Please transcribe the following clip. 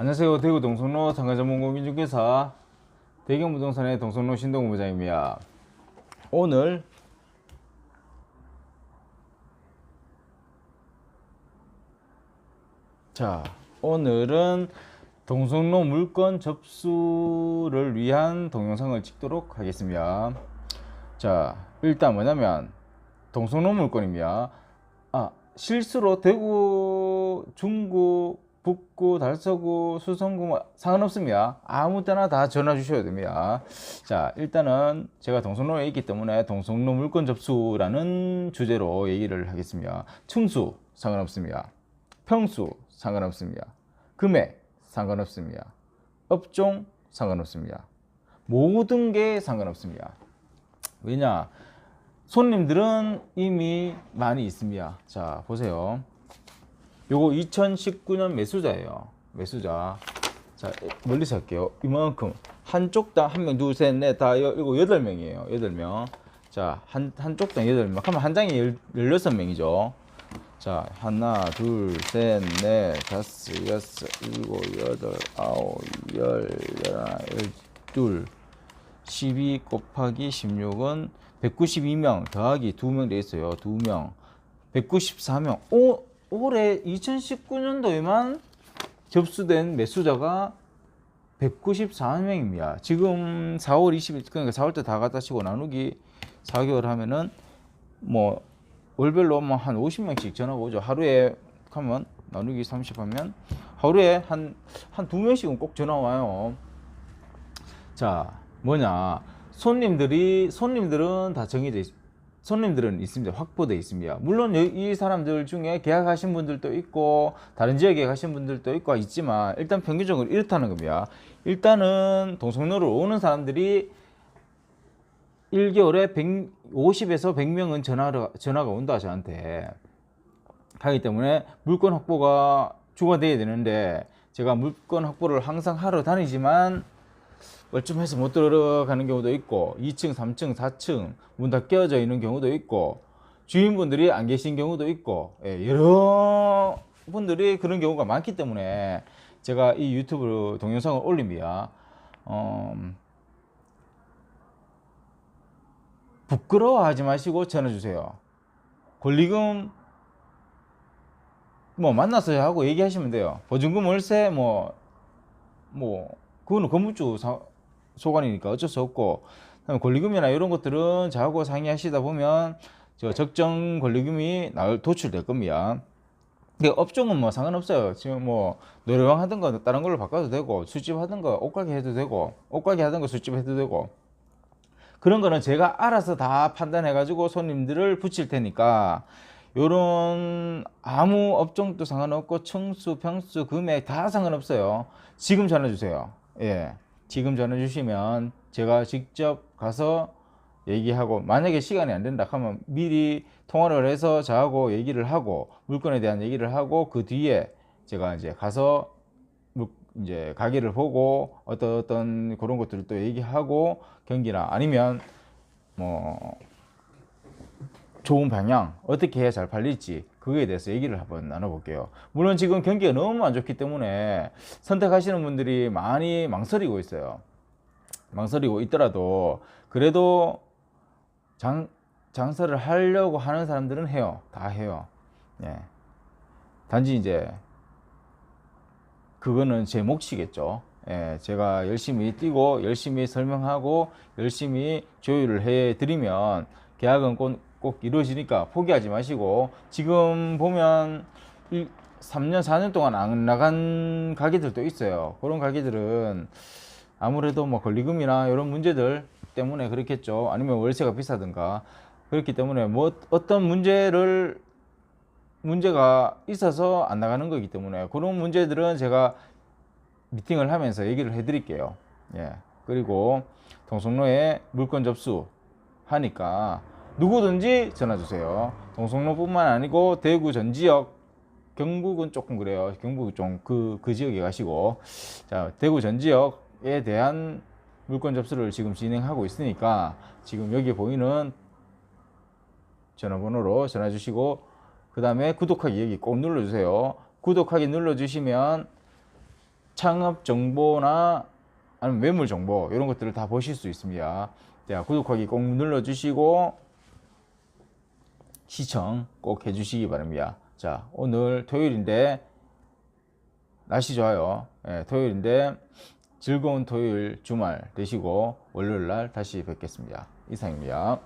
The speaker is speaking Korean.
안녕하세요. 대구 동성로 상가전문공인중개사 대경부동산의 동성로 신동부장입니다. 오늘 자 오늘은 동성로 물건 접수를 위한 동영상을 찍도록 하겠습니다. 자 일단 뭐냐면 동성로 물건입니다. 아 실수로 대구, 중구, 북구, 달서구, 수성구 뭐 상관없습니다. 아무 때나 다 전화 주셔야 됩니다. 자 일단은 제가 동성로에 있기 때문에 동성로 물건 접수라는 주제로 얘기를 하겠습니다. 층수 상관없습니다. 평수 상관없습니다. 금액 상관없습니다. 업종 상관없습니다. 모든 게 상관없습니다. 왜냐? 손님들은 이미 많이 있습니다. 자, 보세요. 요거 2019년 매수자예요. 매수자. 자, 멀리서 할게요. 이만큼. 한쪽당 한 명, 둘, 셋, 넷, 다, 여- 이거 여덟 명이에요. 여덟 명. 자, 한, 한쪽당 여덟 명. 하면 한 장에 열, 열여섯 명이죠. 자, 하나, 둘, 셋, 넷, 다섯, 여섯, 일곱, 여덟, 아홉, 열, 열하나, 열둘. 12 곱하기 16은 192명 더하기 2명 돼 있어요. 2명. 194명. 오, 올해 2019년도에만 접수된 매수자가 194명입니다. 지금 4월 20일 그러니까 4월 때 다 갖다 치고 나누기 4개월 하면은 뭐 월별로 뭐 한 50명씩 전화가 오죠. 하루에 하면 나누기 30 하면 하루에 한 한 두 명씩은 꼭 전화 와요. 자, 뭐냐? 손님들이 손님들은 다 정해져 있, 손님들은 있습니다. 확보돼 있습니다. 물론 여- 이 사람들 중에 계약하신 분들도 있고 다른 지역에 가신 분들도 있고 있지만 일단 평균적으로 이렇다는 겁니다. 일단은 동성로를 오는 사람들이 1개월에 150에서 100명은 전화가 전화가 온다 저한테. 하기 때문에 물건 확보가 주가 돼야 되는데 제가 물건 확보를 항상 하러 다니지만 멀쩡해서 못 들어가는 경우도 있고 2층, 3층, 4층 문 다 깨어져 있는 경우도 있고 주인분들이 안 계신 경우도 있고 예, 여러 분들이 그런 경우가 많기 때문에 제가 이 유튜브 동영상을 올립니다. 어, 부끄러워하지 마시고 전화 주세요. 권리금 뭐 만나서 하고 얘기하시면 돼요. 보증금 월세 뭐뭐 그거는 건물주 사- 소관이니까 어쩔 수 없고 그다음에 권리금이나 이런 것들은 저하고 상의하시다 보면 저 적정 권리금이 나올 도출될 겁니다. 근데 업종은 뭐 상관없어요. 지금 뭐 노래방 하든가 다른 걸로 바꿔도 되고 술집 하든가 옷가게 해도 되고 옷가게 하든가 술집 해도 되고 그런 거는 제가 알아서 다 판단해 가지고 손님들을 붙일 테니까 요런 아무 업종도 상관없고 층수, 평수, 금액 다 상관없어요. 지금 전화 주세요. 예. 지금 전화 주시면 제가 직접 가서 얘기하고 만약에 시간이 안 된다 하면 미리 통화를 해서 저하고 얘기를 하고 물건에 대한 얘기를 하고 그 뒤에 제가 이제 가서 물- 이제 가게를 보고 어떤 어떤 그런 것들을 또 얘기하고 경기나 아니면 뭐 좋은 방향 어떻게 해야 잘 팔릴지 그거에 대해서 얘기를 한번 나눠볼게요. 물론 지금 경기가 너무 안 좋기 때문에 선택하시는 분들이 많이 망설이고 있어요. 망설이고 있더라도 그래도 장 장사를 하려고 하는 사람들은 해요. 다 해요. 예. 단지 이제 그거는 제 몫이겠죠. 예, 제가 열심히 뛰고 열심히 설명하고 열심히 조율을 해 드리면 계약은 꼭, 꼭 이루어지니까 포기하지 마시고 지금 보면 1, 3년 4년 동안 안 나간 가게들도 있어요. 그런 가게들은 아무래도 뭐 권리금이나 이런 문제들 때문에 그렇겠죠. 아니면 월세가 비싸든가 그렇기 때문에 뭐 어떤 문제를 문제가 있어서 안 나가는 거기 때문에 그런 문제들은 제가 미팅을 하면서 얘기를 해 드릴게요. 예. 그리고 동성로에 물건 접수 하니까 누구든지 전화 주세요. 동성로뿐만 아니고 대구 전 지역, 경북은 조금 그래요. 경북 좀그 그 지역에 가시고 자 대구 전 지역에 대한 물건 접수를 지금 진행하고 있으니까 지금 여기 보이는 전화번호로 전화 주시고 그 다음에 구독하기 여기 꼭 눌러주세요. 구독하기 눌러주시면 창업 정보나 아니면 매물 정보 이런 것들을 다 보실 수 있습니다. 자, 구독하기 꼭 눌러주시고 시청 꼭 해주시기 바랍니다. 자, 오늘 토요일인데 날씨 좋아요. 예, 토요일인데 즐거운 토요일 주말 되시고 월요일 날 다시 뵙겠습니다. 이상입니다.